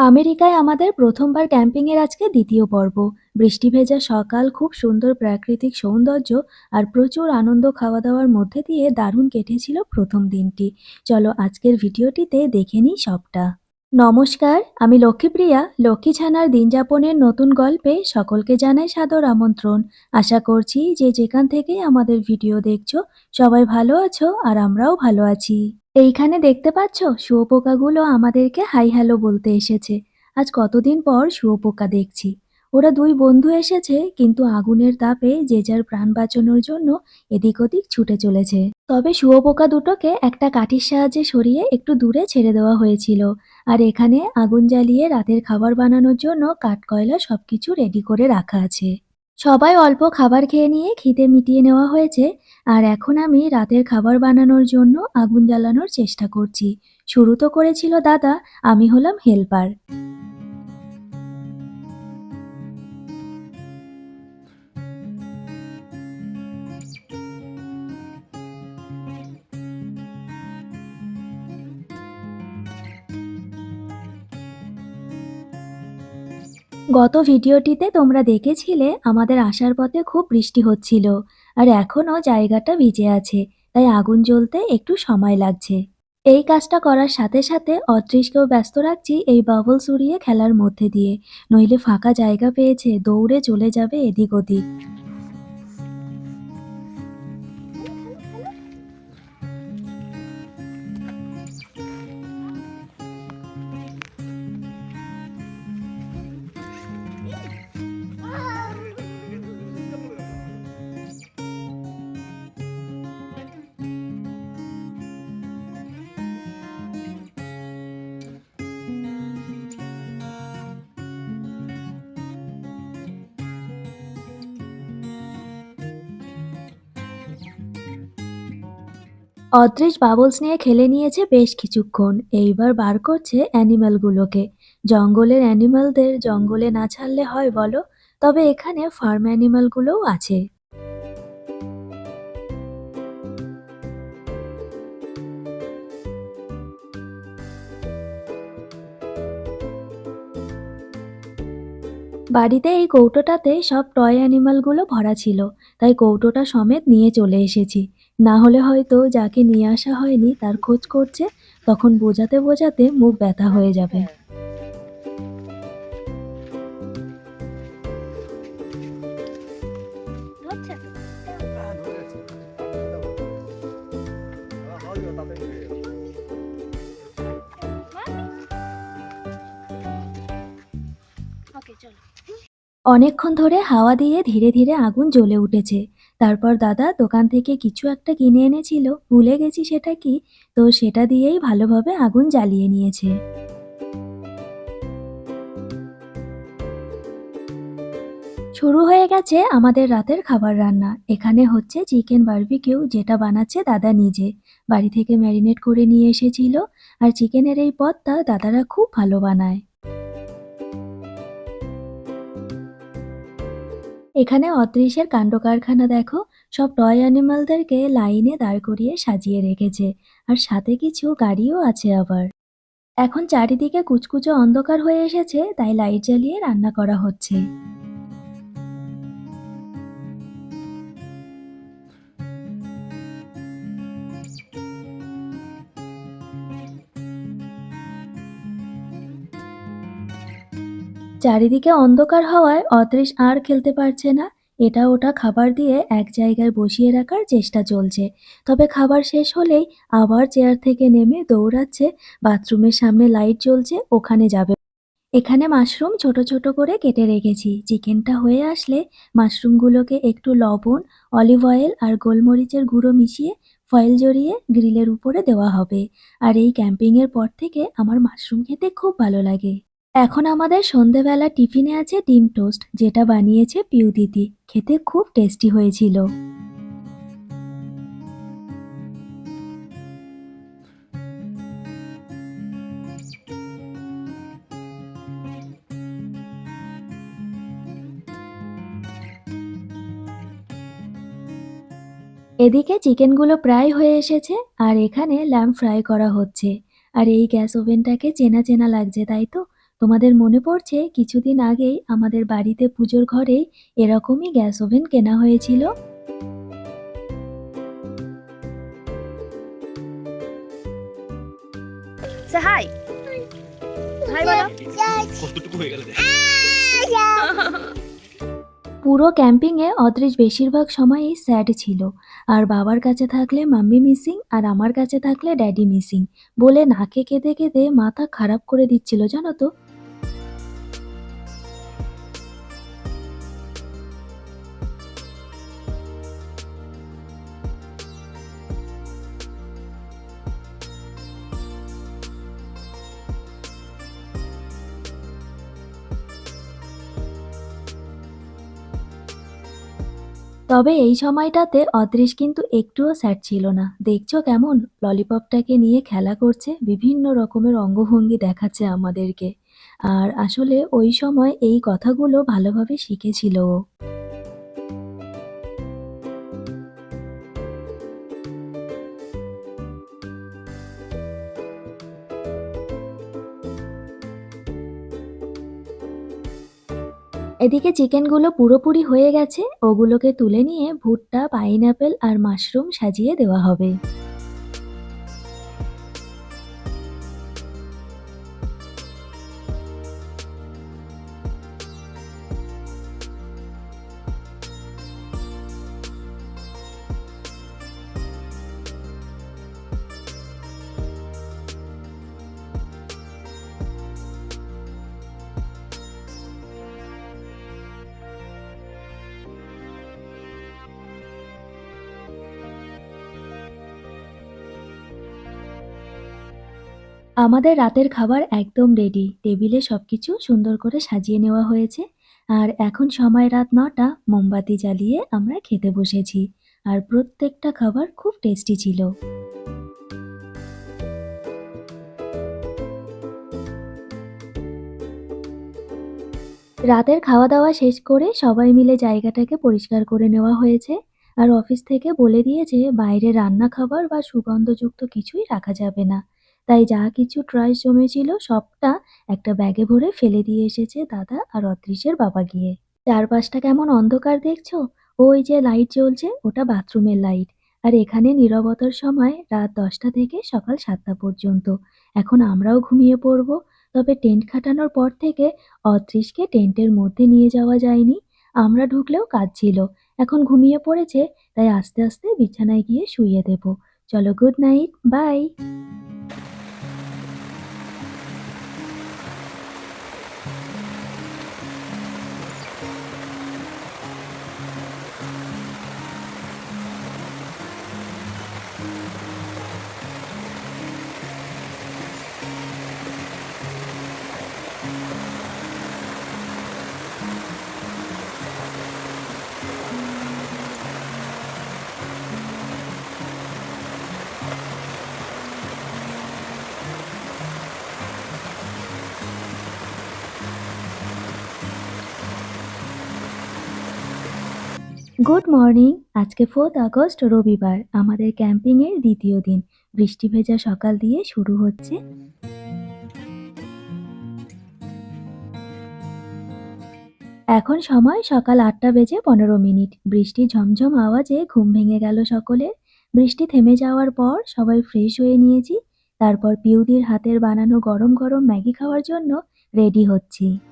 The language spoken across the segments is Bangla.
আমেরিকায় আমাদের প্রথমবার ক্যাম্পিংয়ের আজকে দ্বিতীয় পর্ব। বৃষ্টি ভেজা সকাল, খুব সুন্দর প্রাকৃতিক সৌন্দর্য আর প্রচুর আনন্দ খাওয়া-দাওয়ার মধ্যে দিয়ে দারুণ কেটেছিল প্রথম দিনটি। চলো আজকের ভিডিওটিতে দেখে নিই সবটা। নমস্কার, আমি লক্ষ্মীপ্রিয়া। লক্ষ্মী ছানার দিনযাপনের নতুন গল্পে সকলকে জানাই সাদর আমন্ত্রণ। আশা করছি যে যেখান থেকেই আমাদের ভিডিও দেখছ সবাই ভালো আছো আর আমরাও ভালো আছি। এইখানে দেখতে পাচ্ছ শুয়োপোকাগুলো আমাদেরকে হাই হ্যালো বলতে এসেছে। আজ কতদিন পর শুয়োপোকা দেখছি। ওরা দুই বন্ধু এসেছে, কিন্তু আগুনের তাপে যে যার প্রাণ বাঁচানোর জন্য এদিক ওদিক ছুটে চলেছে। তবে শুয়োপোকা দুটোকে একটা কাঠির সাহায্যে সরিয়ে একটু দূরে ছেড়ে দেওয়া হয়েছিল। আর এখানে আগুন জ্বালিয়ে রাতের খাবার বানানোর জন্য কাঠকয়লা সবকিছু রেডি করে রাখা আছে। সবাই অল্প খাবার খেয়ে নিয়ে খিদে মিটিয়ে নেওয়া হয়েছে আর এখন আমি রাতের খাবার বানানোর জন্য আগুন জ্বালানোর চেষ্টা করছি। শুরু তো করেছিল দাদা, আমি হলাম হেল্পার। গত ভিডিওটিতে তোমরা দেখেছিলে আমাদের আসার পথে খুব বৃষ্টি হচ্ছিল, আর এখনও জায়গাটা ভিজে আছে, তাই আগুন জ্বলতে একটু সময় লাগছে। এই কাজটা করার সাথে সাথে অদৃশকেও ব্যস্ত রাখছি এই বাবল সুরিয়ে খেলার মধ্যে দিয়ে, নইলে ফাঁকা জায়গা পেয়েছে, দৌড়ে চলে যাবে এদিক ওদিক। অদৃশ বাবলস নিয়ে খেলে নিয়েছে বেশ কিছুক্ষণ। এইবার বার করছে অ্যানিমালগুলোকে জঙ্গলের অ্যানিমালদের জঙ্গলে না ছাড়লে হয় বলো? তবে এখানে ফার্ম অ্যানিমালগুলোও আছে। বাড়িতে এই কৌটোটাতে সব টয় অ্যানিমালগুলো ভরা ছিল। তাই কৌটোটা সমেত নিয়ে চলে এসেছি। না হলে হয়তো যাকে নিয়ে আসা হয়নি তার খোঁজ করছে তখন বোঝাতে বোঝাতে মুখ ব্যথা হয়ে যাবে। অনেকক্ষণ ধরে হাওয়া দিয়ে ধীরে ধীরে আগুন জ্বলে উঠেছে। তারপর দাদা দোকান থেকে কিছু একটা কিনে এনেছিল। ভুলে গেছি সেটা কি? তো সেটা দিয়েই ভালোভাবে আগুন জ্বালিয়ে নিয়েছে। শুরু হয়ে গেছে আমাদের রাতের খাবার রান্না। এখানে হচ্ছে চিকেন বারবিকিউ যেটা বানাচ্ছে দাদা নিজে। বাড়ি থেকে ম্যারিনেট করে নিয়ে এসেছিল। আর চিকেনের এই পদটা দাদারা খুব ভালো বানায়। এখানে অদৃশ্যের কাণ্ড কারখানা দেখো। সব টয় অ্যানিমালদেরকে লাইনে দাঁড় করিয়ে সাজিয়ে রেখেছে। আর সাথে কিছু গাড়িও আছে আবার। এখন চারিদিকে কুচকুচো অন্ধকার হয়ে এসেছে, তাই লাইট জ্বালিয়ে রান্না করা হচ্ছে। চারিদিকে অন্ধকার হওয়ায় অদৃশ আর খেলতে পারছে না। এটা ওটা খাবার দিয়ে এক জায়গায় বসিয়ে রাখার চেষ্টা চলছে। তবে খাবার শেষ হলেই আবার চেয়ার থেকে নেমে দৌড়াচ্ছে। বাথরুমের সামনে লাইট জ্বলছে, ওখানে যাবে। এখানে মাশরুম ছোট ছোট করে কেটে রেখেছি। চিকেনটা হয়ে আসলে মাশরুমগুলোকে একটু লবণ, অলিভ অয়েল আর গোলমরিচের গুঁড়ো মিশিয়ে ফয়েল জড়িয়ে গ্রিলের উপরে দেওয়া হবে। আর এই ক্যাম্পিংয়ের পর থেকে আমার মাশরুম খেতে খুব ভালো লাগে। এখন আমাদের সন্ধেবেলা টিফিনে আছে ডিম টোস্ট, যেটা বানিয়েছে পিউ দিদি। খেতে খুব টেস্টি হয়েছিল। এদিকে চিকেনগুলো প্রায় হয়ে এসেছে, আর এখানে ল্যাম্প ফ্রাই করা হচ্ছে। আর এই গ্যাস ওভেনটাকে চেনা চেনা লাগছে, তাই তো? তোমাদের মনে পড়ছে কিছুদিন আগেই আমাদের বাড়িতে পুজোর ঘরেই এরকমই গ্যাস ওভেন কেনা হয়েছিল? সে হাই। হয়ে গেল পুরো ক্যাম্পিংয়ে অদ্রিজ বেশিরভাগ সময়ই স্যাড ছিল। আর বাবার কাছে থাকলে মাম্মি মিসিং আর আমার কাছে থাকলে ড্যাডি মিসিং। বলে নাকে কেঁদে কেঁদে মাথা খারাপ করে দিচ্ছিল জানো তো? তবে এই সময়টাতে অদৃশ কিন্তু একটুও স্যাড ছিল না। দেখছ কেমন? ললিপপটাকে নিয়ে খেলা করছে, বিভিন্ন রকমের অঙ্গভঙ্গি দেখাচ্ছে আমাদেরকে। আর আসলে ওই সময় এই কথাগুলো ভালোভাবে শিখেছিল ও। এদিকে চিকেনগুলো পুরোপুরি হয়ে গেছে, ওগুলোকে তুলে নিয়ে ভুট্টা পাইনঅ্যাপেল আর মাশরুম সাজিয়ে দেওয়া হবে। আমাদের রাতের খাবার একদম রেডি টেবিলে সবকিছু সুন্দর করে সাজিয়ে নেওয়া হয়েছে। আর এখন সময় রাত নটা, মোমবাতি জ্বালিয়ে আমরা খেতে বসেছি। আর প্রত্যেকটা খাবার খুব টেস্টি ছিল। রাতের খাওয়া দাওয়া শেষ করে সবাই মিলে জায়গাটাকে পরিষ্কার করে নেওয়া হয়েছে। আর অফিস থেকে বলে দিয়েছে, বাইরে রান্না খাবার বা সুগন্ধযুক্ত কিছুই রাখা যাবে না। তাই যা কিছু ট্রাইস জমেছিল সবটা একটা ব্যাগে ভরে ফেলে দিয়ে এসেছে দাদা আর অদৃশের বাবা গিয়ে। চারপাশটা কেমন অন্ধকার দেখছ? ওই যে লাইট জ্বলছে, ওটা বাথরুমের লাইট। আর এখানে নিরবতার সময় রাত দশটা থেকে সকাল সাতটা পর্যন্ত। এখন আমরাও ঘুমিয়ে পড়ব। তবে টেন্ট খাটানোর পর থেকে অদৃশকে টেন্টের মধ্যে নিয়ে যাওয়া যায়নি। আমরা ঢুকলেও কাজ ছিল। এখন ঘুমিয়ে পড়েছে, তাই আস্তে আস্তে বিছানায় গিয়ে শুইয়ে দেব। চলো good night, bye. Good morning আজকে ফোর্থ আগস্ট, রবিবার। আমাদের ক্যাম্পিংয়ের দ্বিতীয় দিন। বৃষ্টি ভেজা সকাল দিয়ে শুরু হচ্ছে। এখন সময় সকাল আটটা বেজে পনেরো মিনিট। বৃষ্টি ঝমঝম আওয়াজে ঘুম ভেঙে গেল সকলের। বৃষ্টি থেমে যাওয়ার পর সবাই ফ্রেশ হয়ে নিয়েছি। তারপর পিউদির হাতের বানানো গরম গরম ম্যাগি খাওয়ার জন্য রেডি হচ্ছি।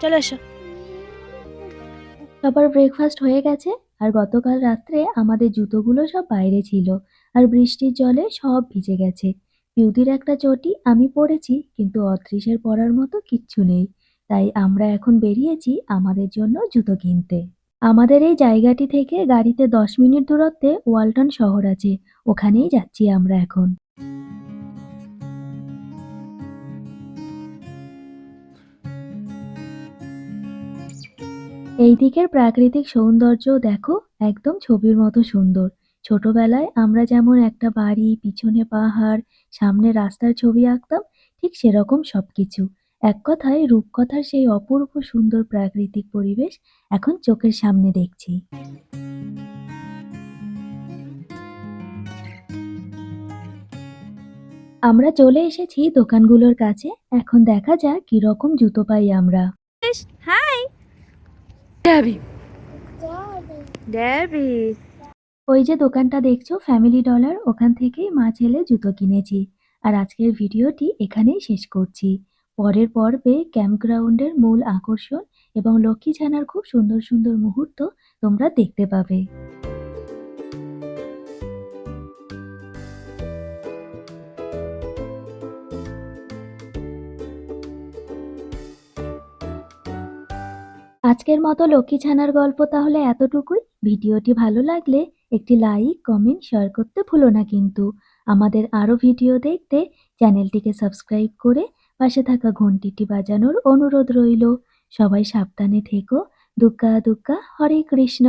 চলে এসো। সবার ব্রেকফাস্ট হয়ে গেছে আর গতকাল রাত্রে আমাদের জুতোগুলো সব বাইরে ছিল আর বৃষ্টির জলে সব ভিজে গেছে। পিউদির একটা চটি আমি পরেছি কিন্তু অদৃশের পরার মতো কিচ্ছু নেই। তাই আমরা এখন বেরিয়েছি আমাদের জন্য জুতো কিনতে। আমাদের এই জায়গাটি থেকে গাড়িতে দশ মিনিট দূরত্বে ওয়ালটন শহর আছে। ওখানেই যাচ্ছি আমরা এখন। এই দিকের প্রাকৃতিক সৌন্দর্য দেখো, একদম ছবির মতো সুন্দর। ছোটবেলায় আমরা যেমন একটা বাড়ি, পিছনে পাহাড়, সামনে রাস্তার ছবি আঁকতাম, ঠিক সেরকম সবকিছু। এক কথায় রূপকথার সেই অপূর্ব সুন্দর প্রাকৃতিক পরিবেশ এখন চোখের সামনে দেখছি। আমরা চলে এসেছি দোকানগুলোর কাছে, এখন দেখা যাক কীরকম জুতো পাই আমরা। হাই ড্যাবি ড্যাবি ওই যে দোকানটা দেখছ ফ্যামিলি ডলার ওখান থেকেই মা ছেলে জুতো কিনেছি। আর আজকের ভিডিওটি এখানেই শেষ করছি। পরের পর্বে ক্যাম্পগ্রাউন্ডের মূল আকর্ষণ এবং লক্ষ্মী ছানার খুব সুন্দর সুন্দর মুহূর্ত তোমরা দেখতে পাবে। আজকের মতো লক্ষ্মী ছানার গল্প তাহলে এতটুকুই। ভিডিওটি ভালো লাগলে একটি লাইক, কমেন্ট শেয়ার করতে ভুলো না কিন্তু। আমাদের আরও ভিডিও দেখতে চ্যানেলটিকে সাবস্ক্রাইব করে পাশে থাকা ঘন্টিটি বাজানোর অনুরোধ রইল। সবাই সাবধানে থেকো। দুগ্গা দুগ্গা, হরে কৃষ্ণ।